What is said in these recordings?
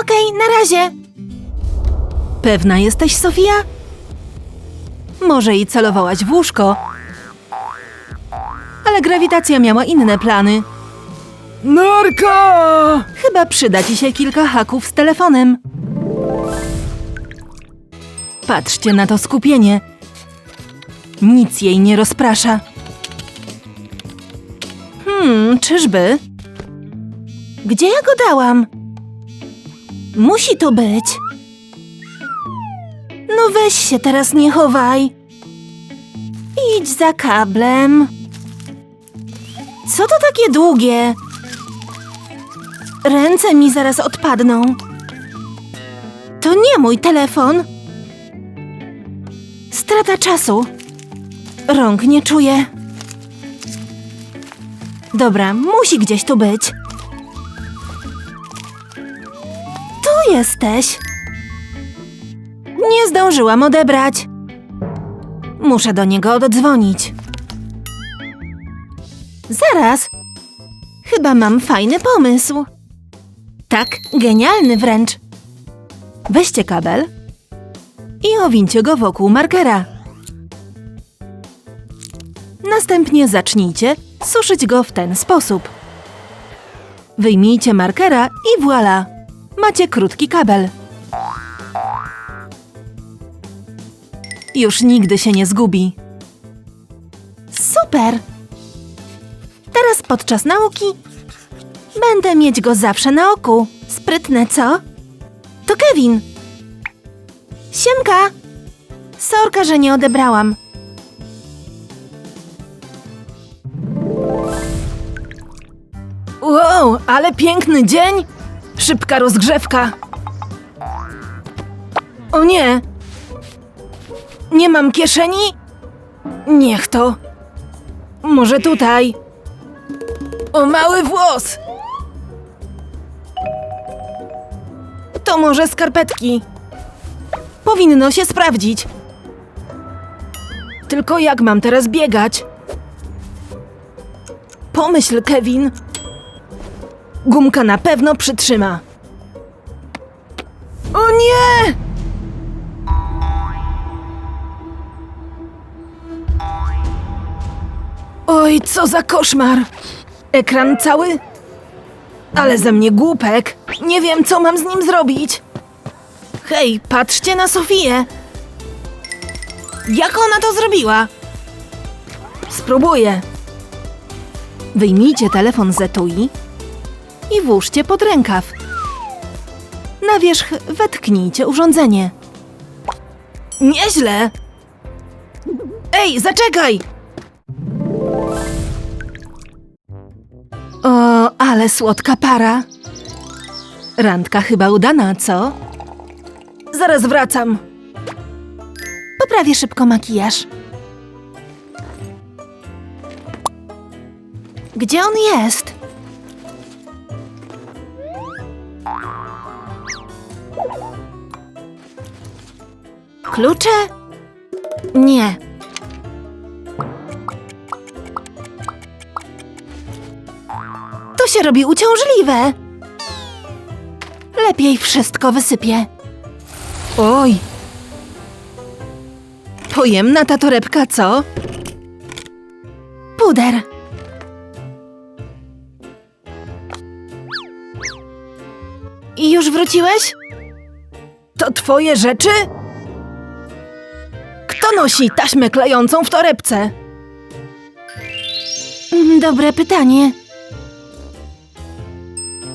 Okej, na razie. Pewna jesteś, Sofia? Może i celowałaś w łóżko, ale grawitacja miała inne plany. Narka! Chyba przyda ci się kilka haków z telefonem. Patrzcie na to skupienie. Nic jej nie rozprasza. Hmm, czyżby? Gdzie ja go dałam? Musi tu być. No weź się teraz nie chowaj. Idź za kablem. Co to takie długie? Ręce mi zaraz odpadną. To nie mój telefon. Strata czasu. Rąk nie czuję. Dobra, musi gdzieś tu być. Jesteś. Nie zdążyłam odebrać. Muszę do niego oddzwonić. Zaraz. Chyba mam fajny pomysł. Tak, genialny wręcz. Weźcie kabel i owincie go wokół markera. Następnie zacznijcie suszyć go w ten sposób. Wyjmijcie markera i voilà! Macie krótki kabel. Już nigdy się nie zgubi. Super! Teraz podczas nauki będę mieć go zawsze na oku. Sprytne, co? To Kevin. Siemka! Sorka, że nie odebrałam. Wow, ale piękny dzień! Szybka rozgrzewka. O nie! Nie mam kieszeni? Niech to. Może tutaj. O mały włos! To może skarpetki. Powinno się sprawdzić. Tylko jak mam teraz biegać? Pomyśl, Kevin. Gumka na pewno przytrzyma. O nie! Oj, co za koszmar! Ekran cały? Ale ze mnie głupek. Nie wiem, co mam z nim zrobić. Hej, patrzcie na Sofię. Jak ona to zrobiła? Spróbuję. Wyjmijcie telefon z etui i włóżcie pod rękaw. Na wierzch wetknijcie urządzenie. Nieźle! Ej, zaczekaj! O, ale słodka para. Randka chyba udana, co? Zaraz wracam. Poprawię szybko makijaż. Gdzie on jest? Klucze? Nie. To się robi uciążliwe. Lepiej wszystko wysypię. Oj! Pojemna ta torebka, co? Puder. I już wróciłeś? To twoje rzeczy? Kto nosi taśmę klejącą w torebce? Mm, Dobre pytanie.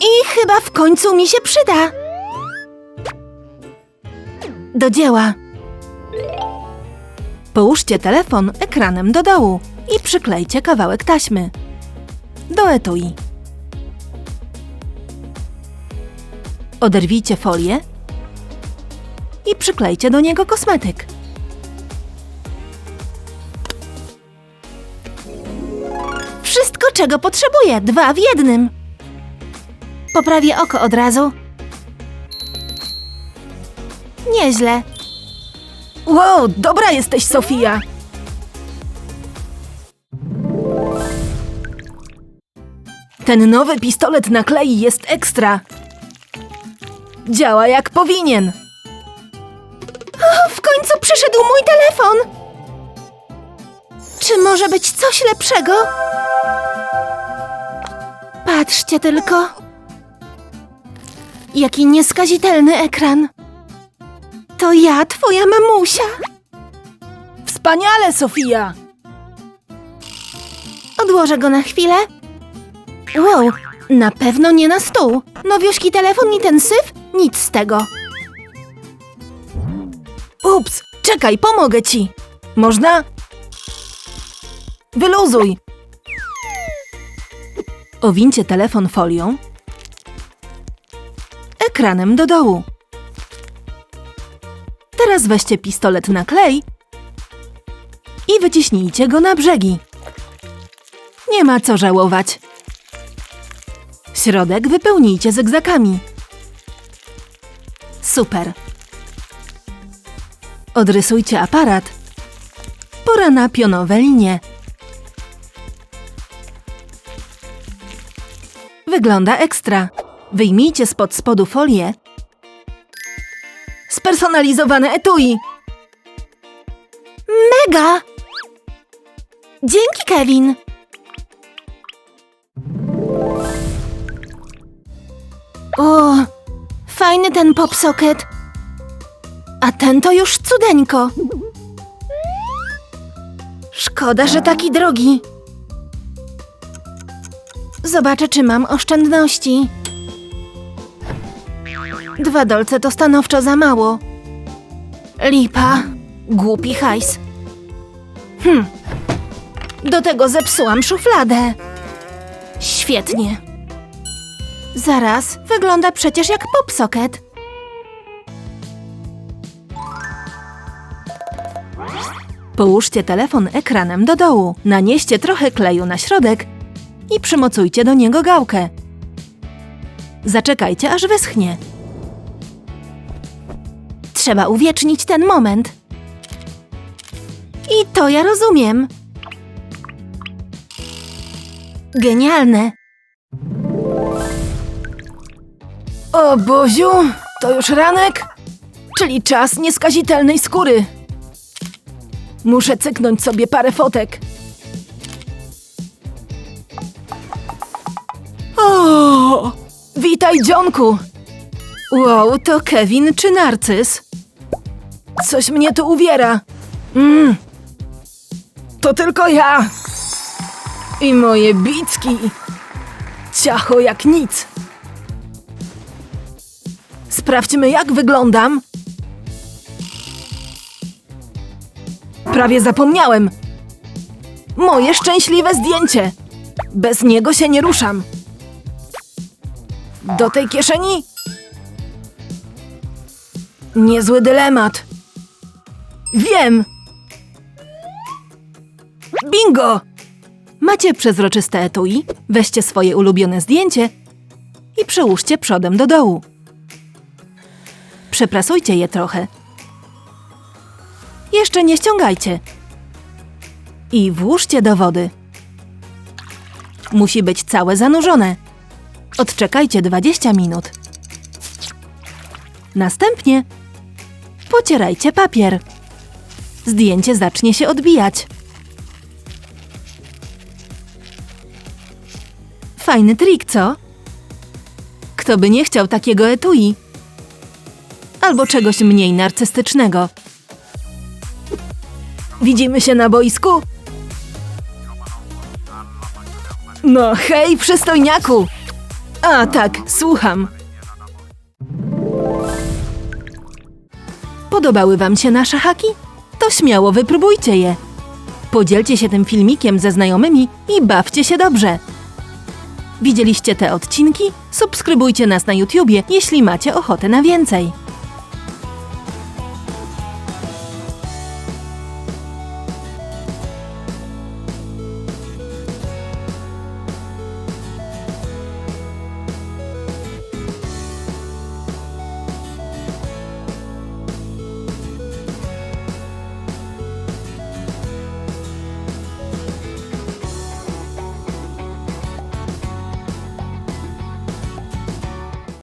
I chyba w końcu mi się przyda. Do dzieła. Połóżcie telefon ekranem do dołu i przyklejcie kawałek taśmy. Do etui. Oderwijcie folię i przyklejcie do niego kosmetyk. Wszystko, czego potrzebuję. Dwa w jednym. Poprawię oko od razu. Nieźle. Wow, dobra jesteś, Sofia! Ten nowy pistolet na klei jest ekstra. Działa jak powinien. O, w końcu przyszedł mój telefon! Czy może być coś lepszego? Patrzcie tylko. Jaki nieskazitelny ekran. To ja, twoja mamusia. Wspaniale, Sofia! Odłożę go na chwilę. Wow, na pewno nie na stół. Nowiuszki telefon i ten syf? Nic z tego. Ups, czekaj, pomogę ci. Można? Wyluzuj. Owincie telefon folią. Ekranem do dołu. Teraz weźcie pistolet na klej i wyciśnijcie go na brzegi. Nie ma co żałować. Środek wypełnijcie zygzakami. Super. Odrysujcie aparat. Pora na pionowe linie. Wygląda ekstra. Wyjmijcie spod spodu folię. Spersonalizowane etui. Mega! Dzięki, Kevin. O, fajny ten pop socket. A ten to już cudeńko. Szkoda, że taki drogi. Zobaczę, czy mam oszczędności. Dwa dolce to stanowczo za mało. Lipa. Głupi hajs. Hm. Do tego zepsułam szufladę. Świetnie. Zaraz, wygląda przecież jak popsocket. Połóżcie telefon ekranem do dołu. Nanieście trochę kleju na środek i przymocujcie do niego gałkę. Zaczekajcie, aż wyschnie. Trzeba uwiecznić ten moment. I to ja rozumiem. Genialne. O Boziu, to już ranek? Czyli czas nieskazitelnej skóry. Muszę cyknąć sobie parę fotek. Witaj, Dzionku! Wow, to Kevin czy Narcyz? Coś mnie tu uwiera. Mm. To tylko ja. I moje bicki. Ciacho jak nic. Sprawdźmy, jak wyglądam. Prawie zapomniałem. Moje szczęśliwe zdjęcie. Bez niego się nie ruszam. Do tej kieszeni? Niezły dylemat. Wiem. Bingo! Macie przezroczyste etui, weźcie swoje ulubione zdjęcie i przełóżcie przodem do dołu. Przeprasujcie je trochę. Jeszcze nie ściągajcie. I włóżcie do wody. Musi być całe zanurzone. Odczekajcie 20 minut. Następnie pocierajcie papier. Zdjęcie zacznie się odbijać. Fajny trik, co? Kto by nie chciał takiego etui? Albo czegoś mniej narcystycznego. Widzimy się na boisku? No hej, przystojniaku! A tak, słucham. Podobały wam się nasze haki? To śmiało wypróbujcie je. Podzielcie się tym filmikiem ze znajomymi i bawcie się dobrze. Widzieliście te odcinki? Subskrybujcie nas na YouTubie, jeśli macie ochotę na więcej.